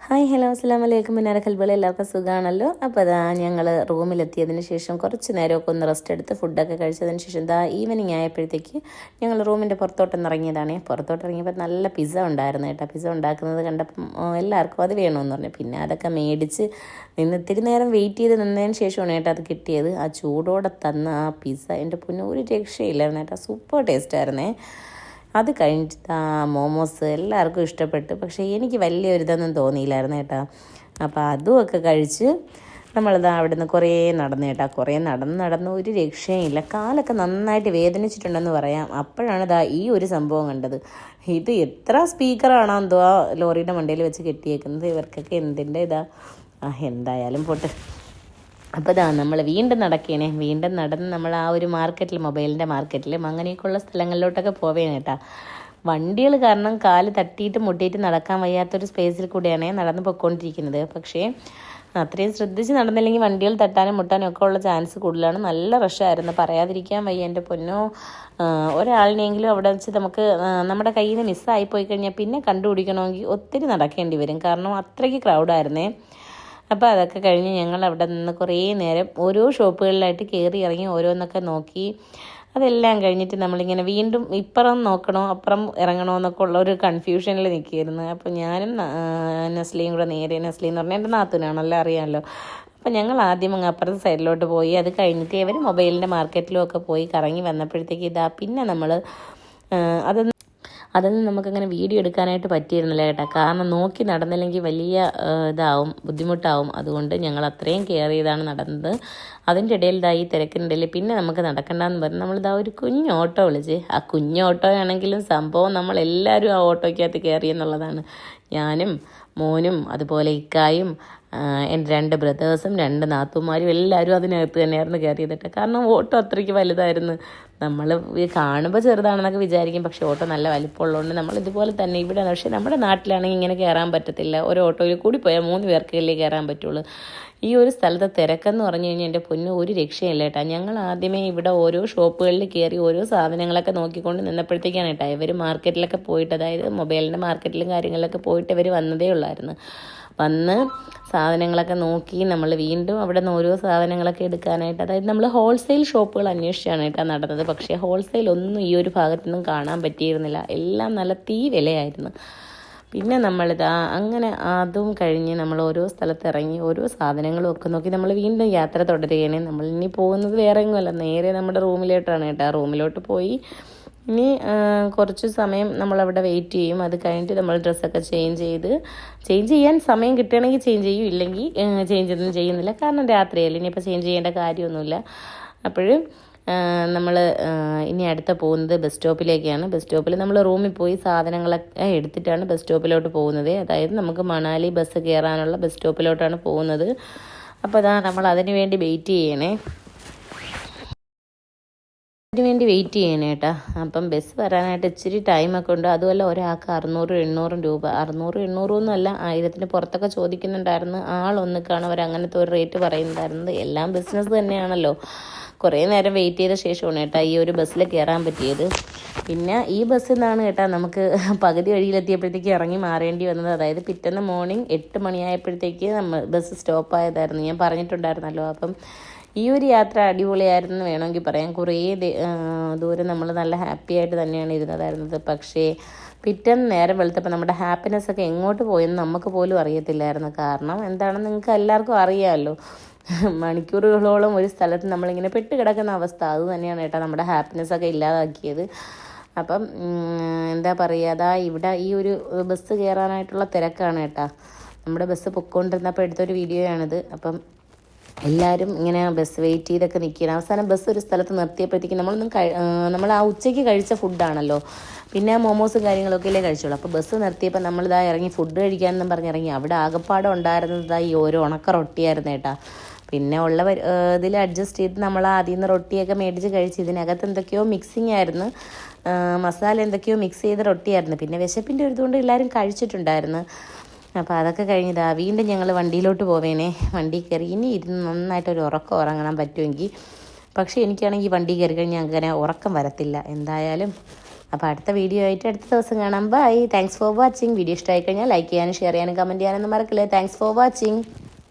Hi hello അസ്സാം വലൈക്കും മിനാര കൽബിളി എല്ലാവർക്കും സുഖമാണല്ലോ അപ്പോൾ അതാ ഞങ്ങൾ റൂമിലെത്തിയതിന് ശേഷം കുറച്ച് നേരമൊക്കെ ഒന്ന് റെസ്റ്റ് എടുത്ത് ഫുഡൊക്കെ കഴിച്ചതിന് ശേഷം ദാ ഈവനിങ് ആയപ്പോഴത്തേക്ക് ഞങ്ങൾ റൂമിന്റെ പുറത്തോട്ടൊന്ന് ഇറങ്ങിയതാണേ. പുറത്തോട്ട് ഇറങ്ങിയപ്പോൾ നല്ല പിസ്സ ഉണ്ടായിരുന്നു കേട്ടോ. പിസ്സ ഉണ്ടാക്കുന്നത് കണ്ടപ്പോൾ എല്ലാവർക്കും അത് വേണമെന്ന് പറഞ്ഞു. പിന്നെ അതൊക്കെ മേടിച്ച് നിന്ന് ഇത്തിരി നേരം വെയിറ്റ് ചെയ്ത് നിന്നതിന് ശേഷമാണ് കേട്ടോ അത് കിട്ടിയത്. ആ ചൂടോടെ തന്ന ആ പിസ്സ എന്റെ പൊന്നു ഒരു രക്ഷയില്ലായിരുന്നു കേട്ടോ. സൂപ്പർ ടേസ്റ്റ് ആയിരുന്നേ. അത് കഴിഞ്ഞിട്ട് ആ മോമോസ് എല്ലാവർക്കും ഇഷ്ടപ്പെട്ടു. പക്ഷേ എനിക്ക് വലിയൊരു ഇതൊന്നും തോന്നിയില്ലായിരുന്നു കേട്ടോ. അപ്പോൾ അതുമൊക്കെ കഴിച്ച് നമ്മളിതാ അവിടെ നിന്ന് കുറേ നടന്നു കേട്ടോ. കുറേ നടന്ന് നടന്ന് ഒരു രക്ഷയില്ല കാലൊക്കെ നന്നായിട്ട് വേദനിച്ചിട്ടുണ്ടെന്ന് പറയാം. അപ്പോഴാണ് ഇതാ ഈ ഒരു സംഭവം കണ്ടത്. ഇത് എത്ര സ്പീക്കറാണോ എന്തോ ആ ലോറിയുടെ മണ്ടയിൽ വെച്ച് കെട്ടിയേക്കുന്നത്? ഇവർക്കൊക്കെ എന്തിന്റെ ഇതാ? എന്തായാലും പോട്ടെ. അപ്പോൾ ഇതാ നമ്മൾ വീണ്ടും നടക്കേനെ. വീണ്ടും നടന്ന് നമ്മൾ ആ ഒരു മാർക്കറ്റിൽ മൊബൈലിന്റെ മാർക്കറ്റിൽ അങ്ങനെയൊക്കെയുള്ള സ്ഥലങ്ങളിലോട്ടൊക്കെ പോവേനെ കേട്ടാ വണ്ടികൾ കാരണം കാൽ തട്ടിയിട്ട് മുട്ടിയിട്ട് നടക്കാൻ വയ്യാത്തൊരു സ്പേസിൽ കൂടെയാണ് നടന്ന് പൊയ്ക്കൊണ്ടിരിക്കുന്നത്. പക്ഷേ അത്രയും ശ്രദ്ധിച്ച് നടന്നില്ലെങ്കിൽ വണ്ടികൾ തട്ടാനും മുട്ടാനും ഒക്കെ ഉള്ള ചാൻസ് കൂടുതലാണ്. നല്ല റഷായിരുന്നു പറയാതിരിക്കാൻ വയ്യ എന്റെ പൊന്നോ. ഒരാളിനെങ്കിലും അവിടെ വെച്ച് നമുക്ക് നമ്മുടെ കയ്യിൽ നിന്ന് മിസ്സായി പോയി കഴിഞ്ഞാൽ പിന്നെ കണ്ടുപിടിക്കണമെങ്കിൽ ഒത്തിരി നടക്കേണ്ടി വരും. കാരണം അത്രയ്ക്ക് ക്രൗഡായിരുന്നേ അപ്പോൾ അതൊക്കെ കഴിഞ്ഞ് ഞങ്ങൾ അവിടെ നിന്ന് കുറേ നേരം ഓരോ ഷോപ്പുകളിലായിട്ട് കയറി ഇറങ്ങി ഓരോന്നൊക്കെ നോക്കി. അതെല്ലാം കഴിഞ്ഞിട്ട് നമ്മളിങ്ങനെ വീണ്ടും ഇപ്പുറം നോക്കണോ അപ്പുറം ഇറങ്ങണോ എന്നൊക്കെ ഉള്ള ഒരു കൺഫ്യൂഷനിൽ നിൽക്കുകയായിരുന്നു. അപ്പോൾ ഞാനും നസ്ലിയും കൂടെ നേരെ നസ്ലി എന്ന് പറഞ്ഞാൽ എന്റെ നാത്തൂനാണല്ലോ അറിയാമല്ലോ. അപ്പം ഞങ്ങൾ ആദ്യം അങ്ങ് അപ്പുറത്തെ സൈഡിലോട്ട് പോയി. അത് കഴിഞ്ഞിട്ട് ഇവർ മൊബൈലിന്റെ മാർക്കറ്റിലും ഒക്കെ പോയി കറങ്ങി വന്നപ്പോഴത്തേക്ക് ഇതാ പിന്നെ നമ്മൾ അതൊന്നും അതൊന്നും നമുക്കങ്ങനെ വീഡിയോ എടുക്കാനായിട്ട് പറ്റിയിരുന്നില്ല കേട്ടോ. കാരണം നോക്കി നടന്നില്ലെങ്കിൽ വലിയ ഇതാവും ബുദ്ധിമുട്ടാവും. അതുകൊണ്ട് ഞങ്ങൾ അത്രയും കെയർ ചെയ്താണ് നടന്നത്. അതിന്റെ ഇടയിൽ ഇതാ ഈ തിരക്കിനിടയിൽ പിന്നെ നമുക്ക് നടക്കണ്ടെന്ന് പറഞ്ഞ് ഇതാ ഒരു കുഞ്ഞ് ഓട്ടോ വിളിച്ച്. ആ കുഞ്ഞ് ഓട്ടോയാണെങ്കിലും സംഭവം നമ്മളെല്ലാവരും ആ ഓട്ടോയ്ക്കകത്ത് കയറി എന്നുള്ളതാണ്. ഞാനും മോനും അതുപോലെ ഇക്കായും എന്റെ രണ്ട് ബ്രദേഴ്സും രണ്ട് നാത്തുമാരും എല്ലാവരും അതിനകത്ത് തന്നെയായിരുന്നു കയറിയതിട്ട് കാരണം ഓട്ടോ അത്രയ്ക്ക് വലുതായിരുന്നു. നമ്മൾ കാണുമ്പോൾ ചെറുതാണെന്നൊക്കെ വിചാരിക്കും. പക്ഷേ ഓട്ടോ നല്ല വലിപ്പമുള്ളതുകൊണ്ട് നമ്മൾ ഇതുപോലെ തന്നെ ഇവിടെ പക്ഷേ നമ്മുടെ നാട്ടിലാണെങ്കിൽ ഇങ്ങനെ കയറാൻ പറ്റത്തില്ല. ഒരു ഓട്ടോയിൽ കൂടി പോയാൽ മൂന്ന് പേർക്കല്ലേ കയറാൻ പറ്റുള്ളൂ. ഈ ഒരു സ്ഥലത്തെ തിരക്കെന്ന് പറഞ്ഞു കഴിഞ്ഞാൽ എന്റെ പൊന്നു ഒരു രക്ഷയില്ല ഞങ്ങൾ ആദ്യമേ ഇവിടെ ഓരോ ഷോപ്പുകളിൽ കയറി ഓരോ സാധനങ്ങളൊക്കെ നോക്കിക്കൊണ്ട് നിന്നപ്പോഴത്തേക്കാണ് കേട്ടോ. ഇവർ മാർക്കറ്റിലൊക്കെ പോയിട്ട് അതായത് മൊബൈലിന്റെ മാർക്കറ്റിലും കാര്യങ്ങളിലൊക്കെ പോയിട്ട് ഇവർ വന്നതേ ഉള്ളായിരുന്നു. വന്ന് സാധനങ്ങളൊക്കെ നോക്കി നമ്മൾ വീണ്ടും അവിടെ നിന്ന് ഓരോ സാധനങ്ങളൊക്കെ എടുക്കാനായിട്ട്. അതായത് നമ്മൾ ഹോൾസെയിൽ ഷോപ്പുകൾ അന്വേഷിച്ചാണ് കേട്ടോ നടന്നത്. പക്ഷേ ഹോൾസെയിൽ ഒന്നും ഈ ഒരു ഭാഗത്തുനിന്നും കാണാൻ പറ്റിയിരുന്നില്ല. എല്ലാം നല്ല തീ വിലയായിരുന്നു. പിന്നെ നമ്മളിതാ അങ്ങനെ അതും കഴിഞ്ഞ് നമ്മൾ ഓരോ സ്ഥലത്ത് ഇറങ്ങി ഓരോ സാധനങ്ങളും ഒക്കെ നോക്കി നമ്മൾ വീണ്ടും യാത്ര തുടരുകയാണ്. നമ്മൾ ഇനി പോകുന്നത് വേറെ എങ്ങുമല്ല. നേരെ നമ്മുടെ റൂമിലോട്ടാണ് കേട്ടോ. റൂമിലോട്ട് പോയി ഇനി കുറച്ച് സമയം നമ്മളവിടെ വെയിറ്റ് ചെയ്യും. അത് കഴിഞ്ഞിട്ട് നമ്മൾ ഡ്രസ്സൊക്കെ ചേഞ്ച് ചെയ്ത് ചേഞ്ച് ചെയ്യാൻ സമയം കിട്ടുകയാണെങ്കിൽ ചേഞ്ച് ചെയ്യും. ഇല്ലെങ്കിൽ ചേഞ്ച് ഒന്നും ചെയ്യുന്നില്ല. കാരണം രാത്രിയല്ലേ. ഇനിയിപ്പോൾ ചേഞ്ച് ചെയ്യേണ്ട കാര്യമൊന്നുമില്ല. അപ്പോഴും നമ്മൾ ഇനി അടുത്ത പോകുന്നത് ബസ് സ്റ്റോപ്പിലേക്കാണ് ബസ് സ്റ്റോപ്പിൽ നമ്മൾ റൂമിൽ പോയി സാധനങ്ങളൊക്കെ എടുത്തിട്ടാണ് ബസ് സ്റ്റോപ്പിലോട്ട് പോകുന്നത്. അതായത് നമുക്ക് മണാലി ബസ് കയറാനുള്ള ബസ് സ്റ്റോപ്പിലോട്ടാണ് പോകുന്നത്. അപ്പോൾ അതാ നമ്മൾ അതിന് വേണ്ടി വെയിറ്റ് ചെയ്യണേ. അതിന് വേണ്ടി വെയിറ്റ് ചെയ്യണേ കേട്ടാ അപ്പം ബസ് വരാനായിട്ട് ഇച്ചിരി ടൈമൊക്കെ ഉണ്ട്. അതുമല്ല ഒരാൾക്ക് അറുന്നൂറ് എണ്ണൂറും രൂപ. അറുന്നൂറ് എണ്ണൂറൊന്നും അല്ല ആയിരത്തിന് പുറത്തൊക്കെ ചോദിക്കുന്നുണ്ടായിരുന്നു. ആളൊന്നിക്കാണ് അവർ അങ്ങനത്തെ ഒരു റേറ്റ് പറയുന്നുണ്ടായിരുന്നത്. എല്ലാം ബിസിനസ് തന്നെയാണല്ലോ. കുറേ നേരം വെയിറ്റ് ചെയ്ത ശേഷമാണ് കേട്ടാ ഈ ഒരു ബസ്സിൽ കയറാൻ പറ്റിയത്. പിന്നെ ഈ ബസ്സിൽ നിന്നാണ് കേട്ടാ നമുക്ക് പകുതി വഴിയിലെത്തിയപ്പോഴത്തേക്ക് ഇറങ്ങി മാറേണ്ടി വന്നത്. അതായത് പിറ്റേന്ന് മോർണിംഗ് എട്ട് മണിയായപ്പോഴത്തേക്ക് നമ്മൾ ബസ് സ്റ്റോപ്പ് ആയതായിരുന്നു. ഞാൻ പറഞ്ഞിട്ടുണ്ടായിരുന്നല്ലോ. അപ്പം ഈ ഒരു യാത്ര അടിപൊളിയായിരുന്നു വേണമെങ്കിൽ പറയാം. കുറേ ദൂരം നമ്മൾ നല്ല ഹാപ്പി ആയിട്ട് തന്നെയാണ് ഇരുന്നതായിരുന്നത്. പക്ഷേ പിറ്റേന്ന് നേരം വെളുത്തപ്പോൾ നമ്മുടെ ഹാപ്പിനെസ് ഒക്കെ എങ്ങോട്ട് പോയെന്ന് നമുക്ക് പോലും അറിയത്തില്ലായിരുന്നു. കാരണം എന്താണെന്ന് നിങ്ങൾക്ക് എല്ലാവർക്കും അറിയാമല്ലോ. മണിക്കൂറുകളോളം ഒരു സ്ഥലത്ത് നമ്മളിങ്ങനെ പെട്ട് കിടക്കുന്ന അവസ്ഥ. അത് തന്നെയാണ് കേട്ടോ നമ്മുടെ ഹാപ്പിനെസ് ഒക്കെ ഇല്ലാതാക്കിയത്. അപ്പം എന്താ പറയുക അതാ ഇവിടെ ഈ ഒരു ബസ് കയറാനായിട്ടുള്ള തിരക്കാണ് കേട്ടോ. നമ്മുടെ ബസ് പൊക്കോണ്ടിരുന്നപ്പോൾ എടുത്തൊരു വീഡിയോയാണിത് അപ്പം എല്ലാവരും ഇങ്ങനെ ബസ് വെയിറ്റ് ചെയ്തൊക്കെ നിൽക്കുകയാണ് അവസാനം ബസ് ഒരു സ്ഥലത്ത് നിർത്തിയപ്പോഴത്തേക്കും നമ്മളൊന്നും നമ്മൾ ആ ഉച്ചയ്ക്ക് കഴിച്ച ഫുഡാണല്ലോ പിന്നെ മോമോസും കാര്യങ്ങളൊക്കെ അല്ലേ കഴിച്ചോളൂ അപ്പോൾ ബസ് നിർത്തിയപ്പോൾ നമ്മളിതാ ഇറങ്ങി ഫുഡ് കഴിക്കാമെന്നും പറഞ്ഞ് ഇറങ്ങി. അവിടെ ആകപ്പാടെ ഉണ്ടായിരുന്നത് ഈ ഓരോ ഉണക്ക റൊട്ടിയായിരുന്നു കേട്ടാ പിന്നെ ഉള്ള ഇതിൽ അഡ്ജസ്റ്റ് ചെയ്ത് നമ്മൾ ആദ്യം നിന്ന് റൊട്ടിയൊക്കെ മേടിച്ച് കഴിച്ച് ഇതിനകത്ത് എന്തൊക്കെയോ മിക്സിങ് ആയിരുന്നു. മസാല എന്തൊക്കെയോ മിക്സ് ചെയ്ത റൊട്ടിയായിരുന്നു. പിന്നെ വിശപ്പിന്റെ ഒരു ഇതുകൊണ്ട് എല്ലാവരും കഴിച്ചിട്ടുണ്ടായിരുന്നു. അപ്പോൾ അതൊക്കെ കഴിഞ്ഞ് ദാ വീണ്ടും ഞങ്ങൾ വണ്ടിയിലോട്ട് പോവേനെ. വണ്ടി കയറി ഇനി ഇരുന്ന് നന്നായിട്ട് ഒരു ഉറക്കം ഉറങ്ങണം പറ്റുമെങ്കിൽ പക്ഷേ എനിക്കാണെങ്കിൽ വണ്ടി കയറി കഴിഞ്ഞാൽ അങ്ങനെ ഉറക്കം വരത്തില്ല. എന്തായാലും അപ്പോൾ അടുത്ത വീഡിയോ ആയിട്ട് അടുത്ത ദിവസം കാണാം. Bye thanks for watching video ഇഷ്ടമായി കഴിഞ്ഞാൽ ലൈക്ക് ചെയ്യാനും ഷെയർ ചെയ്യാനും കമന്റ് ചെയ്യാനൊന്നും മറക്കില്ലേ. Thanks for watching